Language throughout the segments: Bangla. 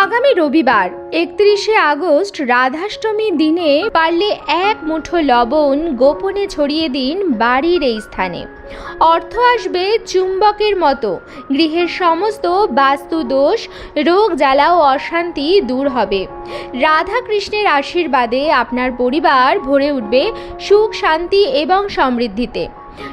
আগামী রবিবার একত্রিশে আগস্ট রাধাষ্টমী দিনে পারলে এক মুঠো লবণ গোপনে ছড়িয়ে দিন বাড়ির এই স্থানে। অর্থ আসবে চুম্বকের মতো। গৃহের সমস্ত বাস্তু দোষ রোগ জ্বালা ও অশান্তি দূর হবে। রাধা কৃষ্ণের আশীর্বাদে আপনার পরিবার ভরে উঠবে সুখ, শান্তি এবং সমৃদ্ধিতে।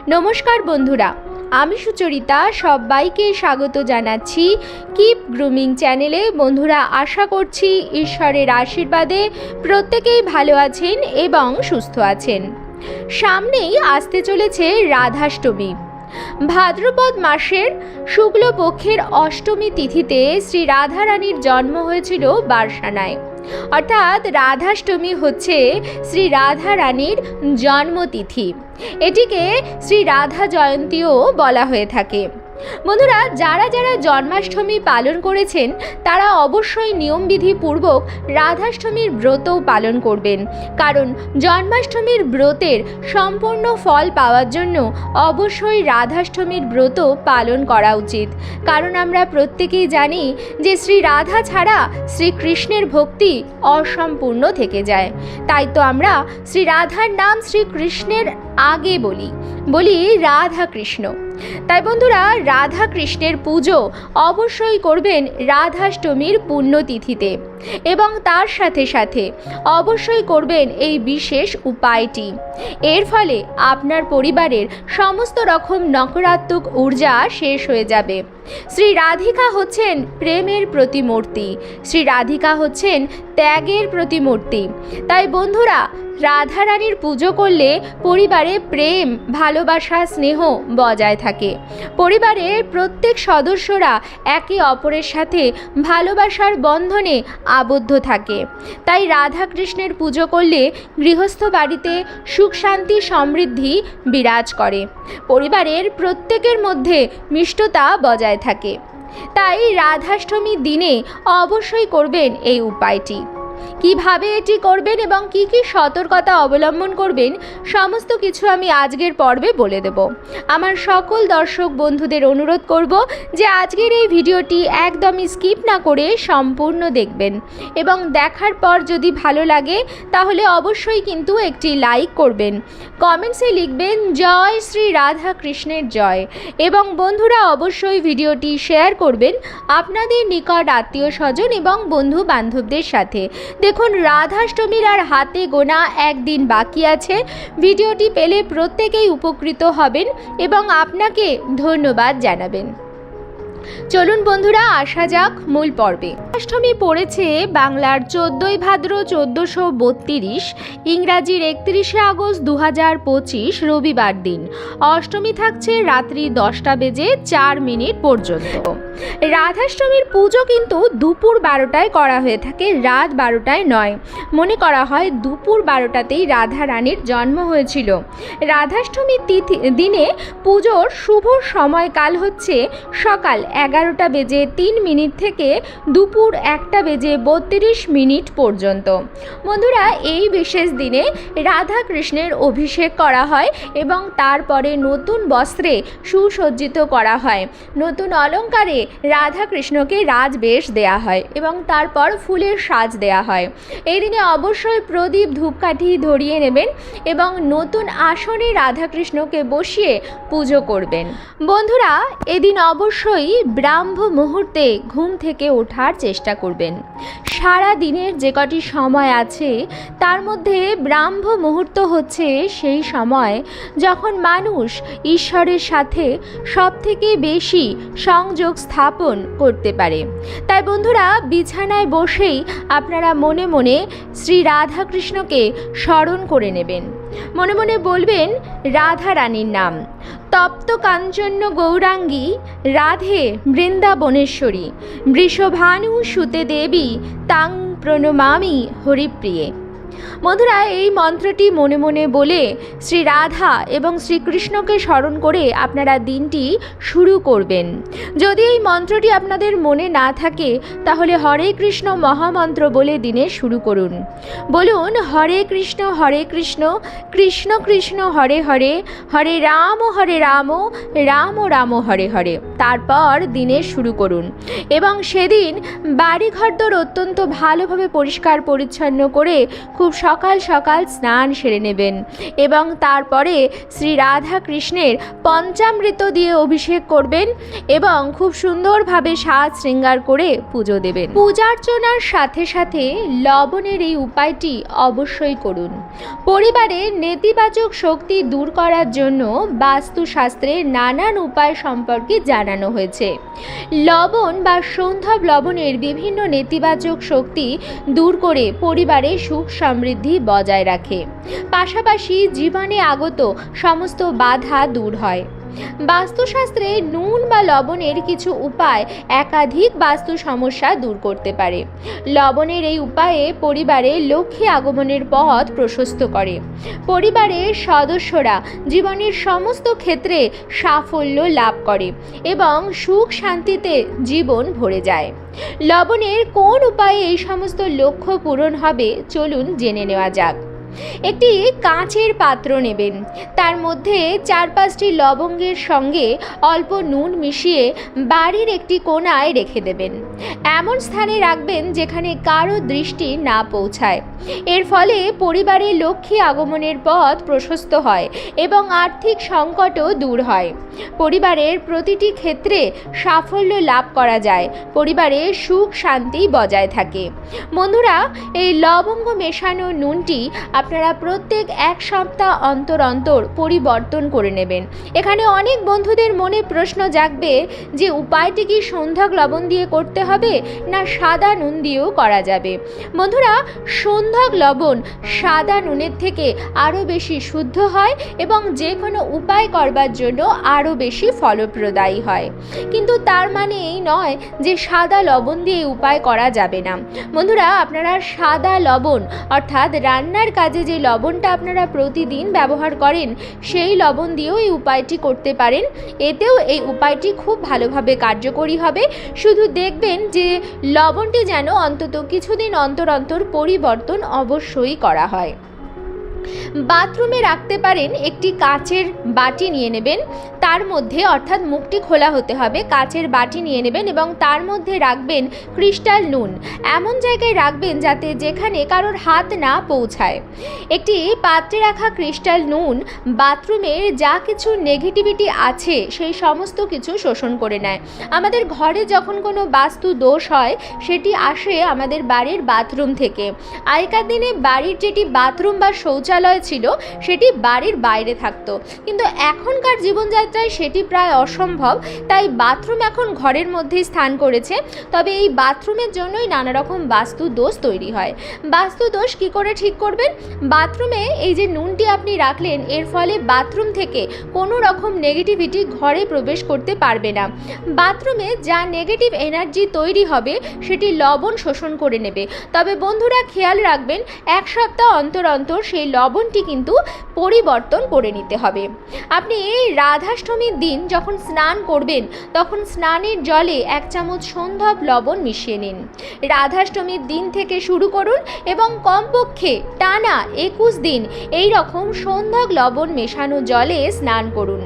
নমস্কার বন্ধুরা আমি সুচরিতা, সবাইকে স্বাগত জানাচ্ছি কিপ গ্রুমিং চ্যানেলে বন্ধুরা, আশা করছি ঈশ্বরের আশীর্বাদে প্রত্যেকেই ভালো আছেন এবং সুস্থ আছেন। সামনেই আসতে চলেছে রাধাষ্টমী। ভাদ্রপদ মাসের শুক্লপক্ষের অষ্টমী তিথিতে শ্রী রাধারানীর জন্ম হয়েছিল বারসানায়। অর্থাৎ রাধাষ্টমী হচ্ছে শ্রী রাধা রানীর জন্মতিথি। এটিকে শ্রী রাধা জয়ন্তীও বলা হয়ে থাকে। বন্ধুরা, যারা যারা জন্মাষ্টমী পালন করেছেন, তারা অবশ্যই নিয়মবিধি পূর্বক রাধাষ্টমীর ব্রতও পালন করবেন। কারণ জন্মাষ্টমীর ব্রতের সম্পূর্ণ ফল পাওয়ার জন্য অবশ্যই রাধাষ্টমীর ব্রত পালন করা উচিত। কারণ আমরা প্রত্যেকেই জানি যে শ্রী রাধা ছাড়া শ্রীকৃষ্ণের ভক্তি অসম্পূর্ণ থেকে যায়। তাই তো আমরা শ্রী রাধার নাম শ্রীকৃষ্ণের আগে বলি বলি রাধা কৃষ্ণ তাই বন্ধুরা রাধা কৃষ্ণের পুজো অবশ্যই করবেন রাধাষ্টমীর পুণ্যতিথিতে। এবং তার সাথে সাথে অবশ্যই করবেন এই বিশেষ উপায়টি। এর ফলে আপনার পরিবারের সমস্ত রকম নকারাত্মক ঊর্জা শেষ হয়ে যাবে। শ্রী রাধিকা হচ্ছেন প্রেমের প্রতিমূর্তি। শ্রী রাধিকা হচ্ছেন ত্যাগের প্রতিমূর্তি। তাই বন্ধুরা, রাধারানীর পুজো করলে পরিবারে প্রেম, ভালোবাসা, স্নেহ বজায় থাকে। পরিবারের প্রত্যেক সদস্যরা একে অপরের সাথে ভালোবাসার বন্ধনে আবদ্ধ থাকে। তাই রাধাকৃষ্ণের পুজো করলে গৃহস্থ বাড়িতে সুখ, শান্তি, সমৃদ্ধি বিরাজ করে। পরিবারের প্রত্যেকের মধ্যে মিষ্টতা বজায় থাকে। তাই রাধাষ্টমীর দিনে অবশ্যই করবেন এই উপায়টি। কীভাবে এটি করবেন এবং কি কি সতর্কতা অবলম্বন করবেন, সমস্ত কিছু আমি আজকের পর্বে বলে দেব। আমার সকল দর্শক বন্ধুদের অনুরোধ করব যে আজকের এই ভিডিওটি একদমই স্কিপ না করে সম্পূর্ণ দেখবেন এবং দেখার পর যদি ভালো লাগে, তাহলে অবশ্যই কিন্তু একটি লাইক করবেন। কমেন্টসে লিখবেন, জয় শ্রী রাধা কৃষ্ণের জয় এবং বন্ধুরা অবশ্যই ভিডিওটি শেয়ার করবেন আপনাদের নিকট আত্মীয় স্বজন এবং বন্ধু বান্ধবদের সাথে। দেখুন, রাধাষ্টমীর আর হাতে গোনা একদিন বাকি আছে। ভিডিওটি পেলে প্রত্যেকেই উপকৃত হবেন এবং আপনাকে ধন্যবাদ জানাবেন। চলুন বন্ধুরা, আসা যাক মূল পর্বে। অষ্টমী পড়েছে বাংলার চোদ্দই ভাদ্র চোদ্দোশো বত্রিশ, ইংরাজির একত্রিশে আগস্ট দু হাজার পঁচিশ, রবিবার দিন। অষ্টমী থাকছে রাত্রি দশটা বেজে চার মিনিট পর্যন্ত। রাধাষ্টমীর পুজো কিন্তু দুপুর বারোটায় করা হয়ে থাকে, রাত বারোটায় নয়। মনে করা হয় দুপুর বারোটাতেই রাধা রানীর জন্ম হয়েছিল। রাধাষ্টমীর তিথি, দিনে পুজোর শুভ সময়কাল হচ্ছে সকাল এগারোটা বেজে তিন মিনিট থেকে দুপুর একটা বেজে বত্রিশ মিনিট পর্যন্ত। বন্ধুরা, এই বিশেষ দিনে রাধা কৃষ্ণের অভিষেক করা হয় এবং তারপরে নতুন বস্ত্রে সুসজ্জিত করা হয়। নতুন অলঙ্কারে রাধা কৃষ্ণকে রাজবেশ দেয়া হয় এবং তারপর ফুলের সাজ দেয়া হয়। এই দিনে অবশ্যই প্রদীপ ধূপকাঠি ধরিয়ে নেবেন এবং নতুন আসনে রাধাকৃষ্ণকে বসিয়ে পুজো করবেন। বন্ধুরা, এদিন অবশ্যই ব্রাহ্ম মুহূর্তে ঘুম থেকে ওঠার চেষ্টা করবেন। সারা দিনের যে কটি সময় আছে, তার মধ্যে ব্রাহ্ম মুহূর্ত হচ্ছে সেই সময় যখন মানুষ ঈশ্বরের সাথে সবথেকে বেশি সংযোগ স্থাপন করতে পারে। তাই বন্ধুরা, বিছানায় বসেই আপনারা মনে মনে শ্রী রাধাকৃষ্ণকে স্মরণ করে নেবেন। মনে মনে বলবেন, রাধা রানীর নাম। তপ্ত কাঞ্চন্য গৌরাঙ্গী রাধে বৃন্দাবনেশ্বরী। বৃষভানু সুতে দেবী তাং প্রণমামি হরিপ্রিয়ে। বন্ধুরা এই মন্ত্রটি মনে মনে বলে, শ্রী রাধা এবং শ্রীকৃষ্ণকে স্মরণ করে আপনারা দিনটি শুরু করবেন। যদি এই মন্ত্রটি আপনাদের মনে না থাকে, তাহলে হরে কৃষ্ণ মহামন্ত্র বলে দিনে শুরু করুন। বলুন, হরে কৃষ্ণ হরে কৃষ্ণ কৃষ্ণ কৃষ্ণ, হরে হরে হরে রাম হরে রাম রাম রাম, হরে হরে। তারপর দিনে শুরু করুন এবং সেদিন বাড়িঘরদোর অত্যন্ত ভালোভাবে পরিষ্কার পরিচ্ছন্ন করে খুব সকাল সকাল স্নান সেরে নেবেন এবং তারপরে শ্রী রাধা কৃষ্ণের পঞ্চামৃত দিয়ে অভিষেক করবেন এবং খুব সুন্দরভাবে সাজ শৃঙ্গার করে পুজো দেবেন। পূজার্চনার সাথে সাথে লবণের এই উপায়টি অবশ্যই করুন। পরিবারে নেতিবাচক শক্তি দূর করার জন্য বাস্তুশাস্ত্রে নানান উপায় সম্পর্কে জানানো হয়েছে। লবণ বা সন্ধ্যব লবণের বিভিন্ন নেতিবাচক শক্তি দূর করে পরিবারে সুখ সমৃদ্ধি বজায় রাখে। পাশাপাশি জীবনে আগত সমস্ত বাধা দূর হয়। বাস্তুশাস্ত্রে নুন বা লবণের কিছু উপায় একাধিক বাস্তু সমস্যা দূর করতে পারে। লবণের এই উপায়ে পরিবারে লক্ষ্মী আগমনের পথ প্রশস্ত করে। পরিবারের সদস্যরা জীবনের সমস্ত ক্ষেত্রে সাফল্য লাভ করে এবং সুখ শান্তিতে জীবন ভরে যায়। লবণের কোন উপায়ে এই সমস্ত লক্ষ্য পূরণ হবে চলুন জেনে নেওয়া যাক। একটি কাঁচের পাত্র নেবেন। তার মধ্যে চার পাঁচটি লবঙ্গের সঙ্গে অল্প নুন মিশিয়ে বাড়ির একটি কোণায় রেখে দেবেন। এমন স্থানে রাখবেন যেখানে কারও দৃষ্টি না পৌঁছায়। এর ফলে পরিবারের লক্ষ্মী আগমনের পথ প্রশস্ত হয় এবং আর্থিক সংকটও দূর হয়। পরিবারের প্রতিটি ক্ষেত্রে সাফল্য লাভ করা যায়। পরিবারে সুখ শান্তি বজায় থাকে। বন্ধুরা, এই লবঙ্গ মেশানো নুনটি আপনারা প্রত্যেক এক সপ্তাহ অন্তর অন্তর পরিবর্তন করে নেবেন। এখানে অনেক বন্ধুদের মনে প্রশ্ন জাগবে যে উপায়টি কি সন্ধ্যাক লবণ দিয়ে করতে হবে না সাদা নুন দিয়েও করা যাবে। বন্ধুরা সন্ধ্যাক লবণ সাদা নুনের থেকে আরও বেশি শুদ্ধ হয় এবং যে কোনো উপায় করবার জন্য আরও বেশি ফলপ্রদায়ী হয়। কিন্তু তার মানে এই নয় যে সাদা লবণ দিয়ে উপায় করা যাবে না। বন্ধুরা, আপনারা সাদা লবণ অর্থাৎ রান্নার কাজে যে লবণটা আপনারা প্রতিদিন ব্যবহার করেন, সেই লবণ দিয়েও এই উপায়টি করতে পারেন। এতেও এই উপায়টি খুব ভালোভাবে কার্যকরী হবে। শুধু দেখবেন যে লবণটি যেন অন্তত কিছুদিন অন্তর অন্তর পরিবর্তন অবশ্যই করা হয়। বাথরুমে রাখতে পারেন একটি কাচের বাটি নিয়ে নেবেন। তার মধ্যে অর্থাৎ মুখটি খোলা হতে হবে, কাচের বাটি নিয়ে নেবেন এবং তার মধ্যে রাখবেন ক্রিস্টাল নুন। এমন জায়গায় রাখবেন যাতে যেখানে কারোর হাত না পৌঁছায়। একটি পাত্রে রাখা ক্রিস্টাল নুন বাথরুমের যা কিছু নেগেটিভিটি আছে, সেই সমস্ত কিছু শোষণ করে নেয়। আমাদের ঘরে যখন কোনো বাস্তু দোষ হয়, সেটি আসে আমাদের বাড়ির বাথরুম থেকে। আগেকার দিনে বাড়ির যেটি বাথরুম বা শৌচালয় ছিল, সেটি বাড়ির বাইরে থাকতো। কিন্তু এখনকার জীবনযাত্রায় সেটি প্রায় অসম্ভব, তাই বাথরুম এখন ঘরের মধ্যেই স্থান করেছে। তবে এই বাথরুমের জন্যই নানা রকম বাস্তু দোষ তৈরি হয়। বাস্তু দোষ কী করে ঠিক করবেন? বাথরুমে এই যে নুনটি আপনি রাখলেন, এর ফলে বাথরুম থেকে কোনো রকম নেগেটিভিটি ঘরে প্রবেশ করতে পারবে না। বাথরুমে যা নেগেটিভ এনার্জি তৈরি হবে, সেটি লবণ শোষণ করে নেবে। তবে বন্ধুরা, খেয়াল রাখবেন, এক সপ্তাহ অন্তর অন্তর সেই লবণটি কিন্তু পরিবর্তন করে নিতে হবে। আপনি এই রাধাষ্টমীর দিন যখন স্নান করবেন, তখন স্নানের জলে এক চামচ সন্ধব লবণ মিশিয়ে নিন। রাধাষ্টমীর দিন থেকে শুরু করুন এবং কমপক্ষে টানা একুশ দিন এই রকম সন্ধ্যক লবণ মেশানো জলে স্নান করুন।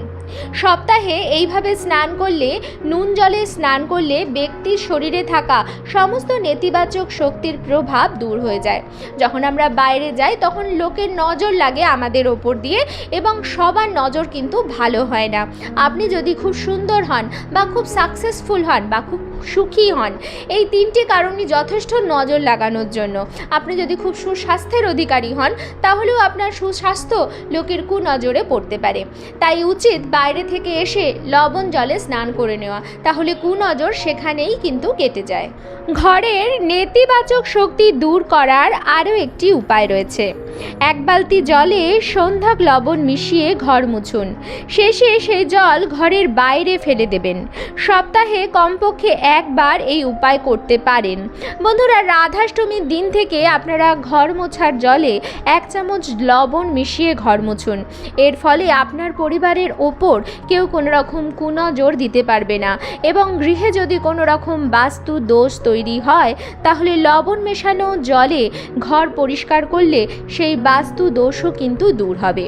সপ্তাহে এইভাবে স্নান করলে, নুন জলে স্নান করলে ব্যক্তির শরীরে থাকা সমস্ত নেতিবাচক শক্তির প্রভাব দূর হয়ে যায়। যখন আমরা বাইরে যাই, তখন লোকের নজর লাগে আমাদের ওপর দিয়ে এবং সবার নজর কিন্তু ভালো হয় না। আপনি যদি খুব সুন্দর হন বা খুব সাকসেসফুল হন বা খুব সুখী হন। এই তিনটি কারণই যথেষ্ট নজর লাগানোর জন্য। আপনি যদি খুব সুস্বাস্থ্যের অধিকারী হন, তাহলেও আপনার সুস্বাস্থ্য লোকের কুনজরে পড়তে পারে। তাই উচিত বাইরে থেকে এসে লবণ জলে স্নান করে নেওয়া। তাহলে কুনজর সেখানেই কিন্তু কেটে যায়। ঘরের নেতিবাচক শক্তি দূর করার আরও একটি উপায় রয়েছে। এক বালতি জলে সন্ধ্যাক লবণ মিশিয়ে ঘর মুছুন। শেষে সেই জল ঘরের বাইরে ফেলে দেবেন। সপ্তাহে কমপক্ষে একবার এই উপায় করতে পারেন। বন্ধুরা, রাধাষ্টমীর দিন থেকে আপনারা ঘর মোছার জলে এক চামচ লবণ মিশিয়ে ঘর মুছুন। এর ফলে আপনার পরিবারের ওপর কেউ কোনো রকম কুনজর দিতে পারবে না এবং গৃহে যদি কোনো রকম বাস্তু দোষ তৈরি হয়, তাহলে লবণ মেশানো জলে ঘর পরিষ্কার করলে সেই বাস্তু দোষও কিন্তু দূর হবে।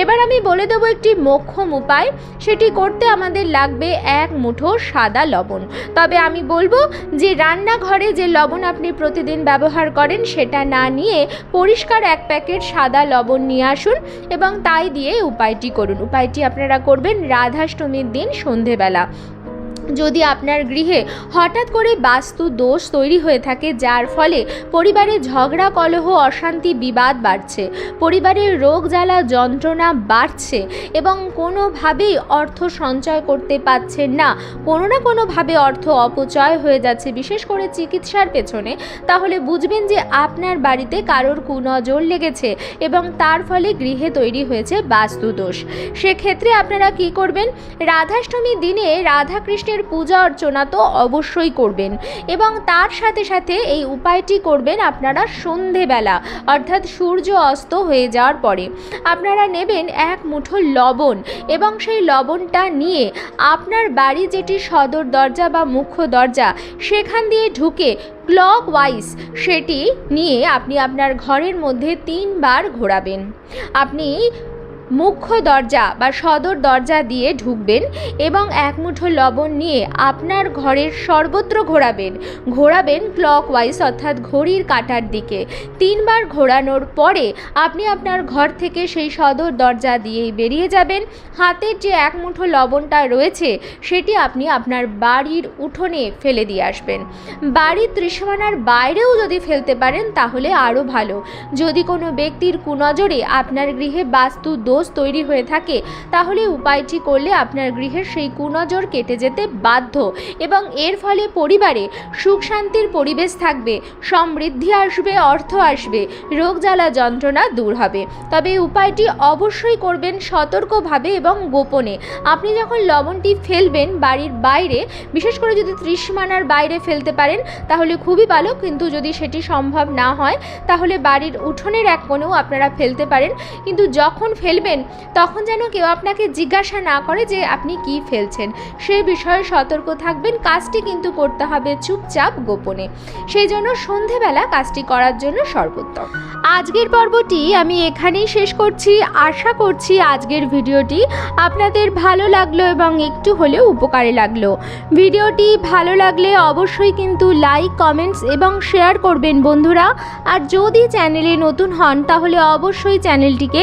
এবার আমি বলে দেবো একটি মোক্ষম উপায়। সেটি করতে আমাদের লাগবে এক মুঠো সাদা লবণ। তবে আমি বলব যে রান্নাঘরে যে লবণ আপনি প্রতিদিন ব্যবহার করেন, সেটা না নিয়ে পরিষ্কার এক প্যাকেট সাদা লবণ নিয়ে আসুন এবং তাই দিয়ে উপায়টি করুন। উপায়টি আপনারা করবেন রাধাষ্টমীর দিন সন্ধেবেলা। যদি আপনার গৃহে হঠাৎ করে বাস্তু দোষ তৈরি হয়ে থাকে, যার ফলে পরিবারে ঝগড়া, কলহ, অশান্তি, বিবাদ বাড়ছে পরিবারের রোগ জ্বালা, যন্ত্রণা বাড়ছে এবং কোনোভাবেই অর্থ সঞ্চয় করতে পারছেন না, কোনো না কোনোভাবে অর্থ অপচয় হয়ে যাচ্ছে, বিশেষ করে চিকিৎসার পেছনে, তাহলে বুঝবেন যে আপনার বাড়িতে কারোর কুনজর লেগেছে এবং তার ফলে গৃহে তৈরি হয়েছে বাস্তু দোষ। সেক্ষেত্রে আপনারা কি করবেন? রাধাষ্টমীর দিনে রাধাকৃষ্ণের পূজা অর্চনা তো অবশ্যই করবেন। এবং তার সাথে সাথে এই উপায়টি করবেন আপনারা সন্ধেবেলা, অর্থাৎ সূর্য অস্ত হয়ে যাওয়ার পরে। আপনারা নেবেন এক মুঠো লবণ এবং সেই লবণটা নিয়ে আপনার বাড়ি যেটি সদর দরজা বা মুখ্য দরজা, সেখান দিয়ে ঢুকে ক্লক ওয়াইজ সেটি নিয়ে আপনি আপনার ঘরের মধ্যে তিনবার ঘোরাবেন। আপনি মুখ্য দরজা বা সদর দরজা দিয়ে ঢুকবেন এবং এক মুঠো লবণ নিয়ে আপনার ঘরের সর্বত্র ঘোরাবেন। ঘোরাবেন ক্লক ওয়াইজ অর্থাৎ ঘড়ির কাটার দিকে। তিনবার ঘোরানোর পরে আপনি আপনার ঘর থেকে সেই সদর দরজা দিয়েই বেরিয়ে যাবেন। হাতের যে এক মুঠো লবণটা রয়েছে, সেটি আপনি আপনার বাড়ির উঠোনে ফেলে দিয়ে আসবেন। বাড়ির ত্রিসীমানার বাইরেও যদি ফেলতে পারেন, তাহলে আরও ভালো। যদি কোনো ব্যক্তির কুনজরে আপনার গৃহে বাস্তু দোষ তৈরি হয়ে থাকে, তাহলে উপায়টি করলে আপনার গৃহের সেই কুনজর কেটে যেতে বাধ্য এবং এর ফলে পরিবারে সুখ শান্তির পরিবেশ থাকবে, সমৃদ্ধি আসবে, অর্থ আসবে, রোগ জ্বালা যন্ত্রণা দূর হবে। তবে এই উপায়টি অবশ্যই করবেন সতর্কভাবে এবং গোপনে। আপনি যখন লবণটি ফেলবেন বাড়ির বাইরে, বিশেষ করে যদি ত্রিসীমানার বাইরে ফেলতে পারেন, তাহলে খুবই ভালো। কিন্তু যদি সেটি সম্ভব না হয়, তাহলে বাড়ির উঠোনের এক কোণেও আপনারা ফেলতে পারেন। কিন্তু যখন ফেলবেন তখন যেন কেউ আপনাকে জিজ্ঞাসা না করে যে আপনি কি ফেলছেন। সেই বিষয়ে সতর্ক থাকবেন, কাজটি কিন্তু করতে হবে চুপচাপ গোপনে। সেই জন্য সন্ধেবেলা কাজটি করার জন্য সর্বোত্তম। আজকের পর্বটি আমি এখানেই শেষ করছি। আশা করছি আজকের ভিডিওটি আপনাদের ভালো লাগল এবং একটু হলেও উপকারে লাগল। ভিডিওটি ভালো লাগলে অবশ্যই কিন্তু লাইক, কমেন্টস এবং শেয়ার করবেন বন্ধুরা। আর যদি চ্যানেলে নতুন হন, তাহলে অবশ্যই চ্যানেলটিকে